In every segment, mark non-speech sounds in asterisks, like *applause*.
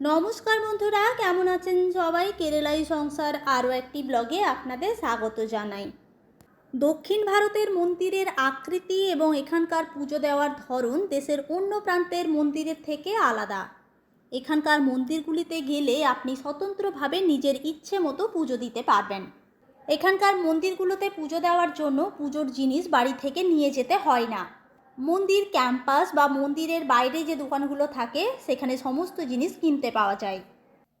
নমস্কার বন্ধুরা, কেমন আছেন সবাই? কেরালাই সংসার আরও একটি ব্লগে আপনাদের স্বাগত জানাই। দক্ষিণ ভারতের মন্দিরের আকৃতি এবং এখানকার পুজো দেওয়ার ধরন দেশের অন্য প্রান্তের মন্দিরের থেকে আলাদা। এখানকার মন্দিরগুলিতে গেলে আপনি স্বতন্ত্রভাবে নিজের ইচ্ছে মতো পুজো দিতে পারবেন। এখানকার মন্দিরগুলোতে পুজো দেওয়ার জন্য পুজোর জিনিস বাড়ি থেকে নিয়ে যেতে হয় না। মন্দির ক্যাম্পাস বা মন্দিরের বাইরে যে দোকানগুলো থাকে, সেখানে সমস্ত জিনিস কিনতে পাওয়া যায়।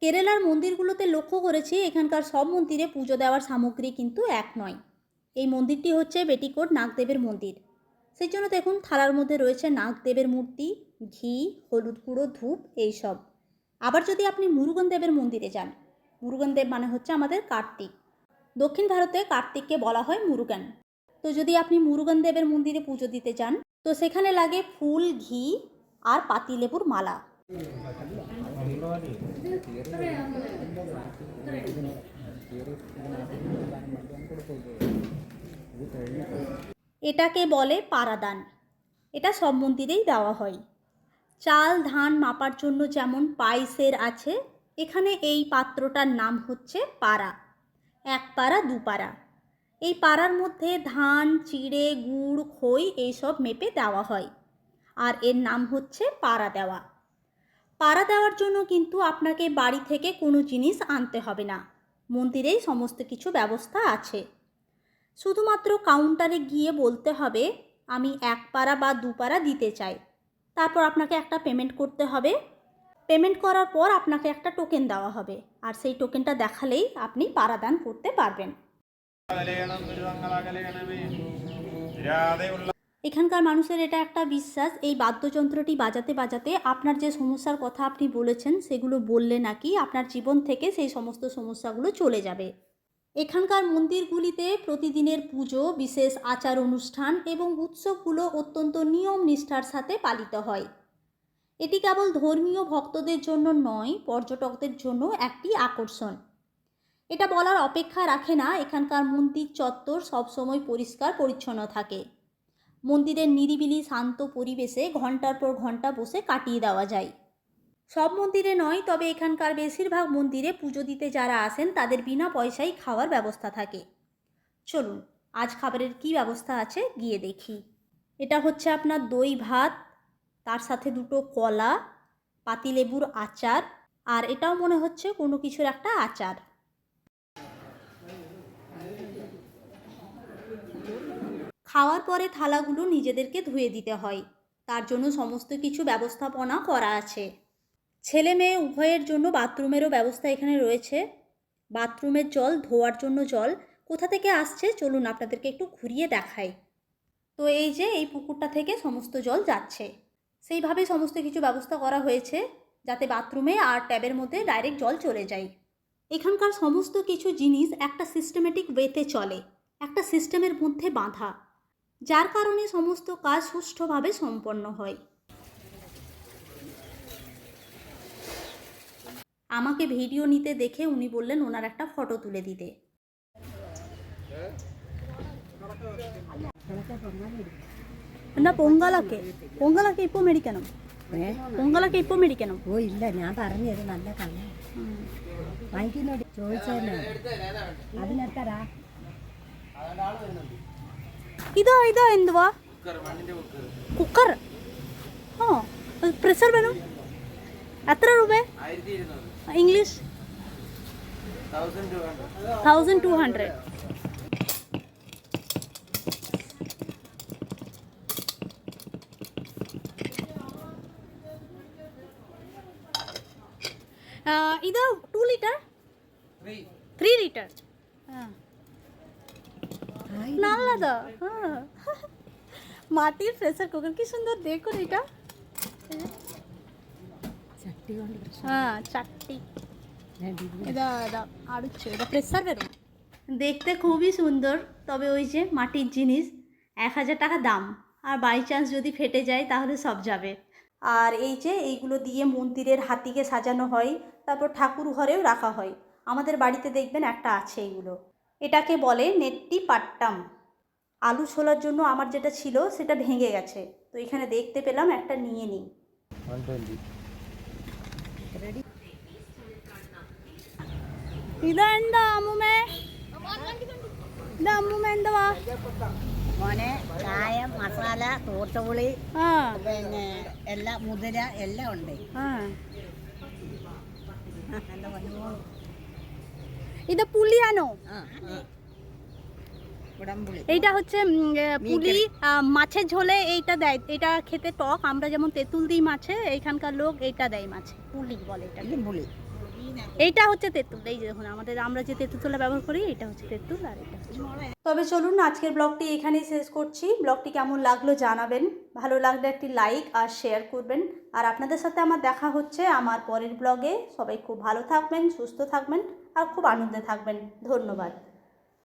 কেরালার মন্দিরগুলোতে লক্ষ্য করেছি, এখানকার সব মন্দিরে পুজো দেওয়ার সামগ্রী কিন্তু এক নয়। এই মন্দিরটি হচ্ছে বেটিকোট নাগদেবের মন্দির। সেই জন্য দেখুন, থালার মধ্যে রয়েছে নাগদেবের মূর্তি, ঘি, হলুদ গুঁড়ো, ধূপ এইসব আবার যদি আপনি মুরুগন দেবের মন্দিরে যান মুরুগন দেব মানে হচ্ছে আমাদের কার্তিক। দক্ষিণ ভারতে কার্তিককে বলা হয় মুরুগান। তো যদি আপনি মুরুগান দেবের মন্দিরে পুজো দিতে যান তো সেখানে লাগে ফুল, ঘি আর পাতিলেবুর মালা। এটাকে বলে পারাদান। এটা সব মন্দিরেই দেওয়া হয়। চাল, ধান মাপার জন্য যেমন পাইসের আছে, এখানে এই পাত্রটার নাম হচ্ছে পাড়া এক পাড়া দু পাড়া এই পাড়ার মধ্যে ধান, চিড়ে, গুড়, খই এইসব মেপে দেওয়া হয়। আর এর নাম হচ্ছে পাড়া দেওয়া। পাড়া দেওয়ার জন্য কিন্তু আপনাকে বাড়ি থেকে কোনো জিনিস আনতে হবে না। মন্দিরেই সমস্ত কিছু ব্যবস্থা আছে। শুধুমাত্র কাউন্টারে গিয়ে বলতে হবে, আমি এক পাড়া বা দু পাড়া দিতে চাই। তারপর আপনাকে একটা পেমেন্ট করতে হবে। পেমেন্ট করার পর আপনাকে একটা টোকেন দেওয়া হবে। আর সেই টোকেনটা দেখালেই আপনি পারাদান করতে পারবেন। এখানকার মানুষের এটা একটা বিশ্বাস, এই বাদ্যযন্ত্রটি বাজাতে বাজাতে আপনার যে সমস্যার কথা আপনি বলেছেন, সেগুলো বললে নাকি আপনার জীবন থেকে সেই সমস্ত সমস্যাগুলো চলে যাবে। এখানকার মন্দিরগুলিতে প্রতিদিনের পুজো, বিশেষ আচার অনুষ্ঠান এবং উৎসবগুলো অত্যন্ত নিয়ম নিষ্ঠার সাথে পালিত হয়। এটি কেবল ধর্মীয় ভক্তদের জন্য নয়, পর্যটকদের জন্য একটি আকর্ষণ। এটা বলার অপেক্ষা রাখে না, এখানকার মন্দির চত্বর সবসময় পরিষ্কার, পরিচ্ছন্ন থাকে। মন্দিরের নিরিবিলি, শান্ত পরিবেশে ঘণ্টার পর ঘণ্টা বসে কাটিয়ে দেওয়া যায়। সব মন্দিরে নয়, তবে এখানকার বেশিরভাগ মন্দিরে পুজো দিতে যারা আসেন, তাদের বিনা পয়সায় খাওয়ার ব্যবস্থা থাকে। চলুন, আজ খাবারের কি ব্যবস্থা আছে গিয়ে দেখি। এটা হচ্ছে আপনার দই ভাত, তার সাথে দুটো কলা, পাতিলেবুর আচার, আর এটাও মনে হচ্ছে কোনো কিছুর একটা আচার। খাওয়ার পরে থালাগুলো নিজেদেরকে ধুয়ে দিতে হয়। তার জন্য সমস্ত কিছু ব্যবস্থাপনা করা আছে। ছেলে মেয়ে উভয়ের জন্য বাথরুমেরও ব্যবস্থা এখানে রয়েছে। বাথরুমের জল, ধোয়ার জন্য জল। কোথা থেকে আসছে? চলুন আপনাদেরকে একটু ঘুরিয়ে দেখাই। তো এই যে এই পুকুরটা থেকে সমস্ত জল যাচ্ছে। সেইভাবে সমস্ত কিছু ব্যবস্থা করা হয়েছে, যাতে বাথরুমে আর ট্যাবের মধ্যে ডাইরেক্ট জল চলে যায়। এখানকার সমস্ত কিছু জিনিস একটা সিস্টেমেটিক ওয়েতে চলে। একটা সিস্টেমের মধ্যে বাঁধা। যার কারণে সমস্ত কাজ সুষ্ঠুভাবে সম্পন্ন হয় আমাকে ভিডিও নিতে দেখে উনি বললেন ওনার একটা ফটো তুলে দিতে എന്നാ പൊങ്കാലൊക്കെ പൊങ്കാലൊക്കെ ഇപ്പോൾ മേടിക്കണം ഏ? പൊങ്കാലൊക്കെ ഇപ്പോൾ മേടിക്കണം ഓ ഇല്ല ഞാൻ പറഞ്ഞത് നല്ല കള്ള വൈകിനോട് ചോദിച്ചതന്നെ അതിനെത്തരാ ഇതാ ഇതാ എന്തുവാ? കുക്കർ. ആ പ്രഷർ വേണം എത്ര രൂപ? ഇംഗ്ലീഷ്? തൗസൻഡ് ടു ഹൺഡ്രഡ് ഇത് ടു ലിറ്റർ ത്രീ ലിറ്റർ ആ. না আলাদা হ্যাঁ। মাটির প্রেসার কুকার কি সুন্দর দেখুন এটা। হ্যাঁ চারটি। এটা দেখতে খুবই সুন্দর তবে ওই যে মাটির জিনিস এক হাজার টাকা দাম। আর বাই চান্স যদি ফেটে যায় তাহলে সব যাবে। আর এই যে এইগুলো দিয়ে মন্দিরের হাতিকে সাজানো হয় তারপর ঠাকুর ঘরেও রাখা হয়। আমাদের বাড়িতে দেখবেন একটা আছে এইগুলো এটাকে বলে নেট্টি পাট্টাম আলু ছোলার জন্য আমার যেটা ছিল সেটা ভেঙে গেছে তো এখানে দেখতে পেলাম একটা নিয়ে নিই রেডি ഇതെന്താ അമ്മുമ്മേ ഇത് അമ്മുമ്മ എന്തുവാ മോനെ ചായ മസാല തോട്ടുപുളി ആ പിന്നെ എല്ലാം മുതിര എല്ലാം ഉണ്ട് ആ എന്താ പറഞ്ഞു *laughs* এটা পুলিয়ানো উড়াম্বুলি এইটা হচ্ছে পুলি মাছের ঝোলে এইটা দেয়। এটা খেতে টক। আমরা যেমন তেঁতুল দিই মাছে এইখানকার লোক এইটা দেয় মাছে। পুলি বলে এটা বুলি এইটা হচ্ছে তেঁতুল। এই যে দেখুন আমাদের আমরা যে তেঁতুলটা ব্যবহার করি এটা হচ্ছে তেঁতুল আর এটা তবে চলুন আজকের ব্লগটি এখানেই শেষ করছি। ব্লগটি কেমন লাগল জানাবেন। ভালো লাগলে একটি লাইক আর শেয়ার করবেন। আর আপনাদের সাথে আমার দেখা হচ্ছে আমার পরের ব্লগে। সবাই খুব ভালো থাকবেন সুস্থ থাকবেন। আর খুব আনন্দে থাকবেন। ধন্যবাদ।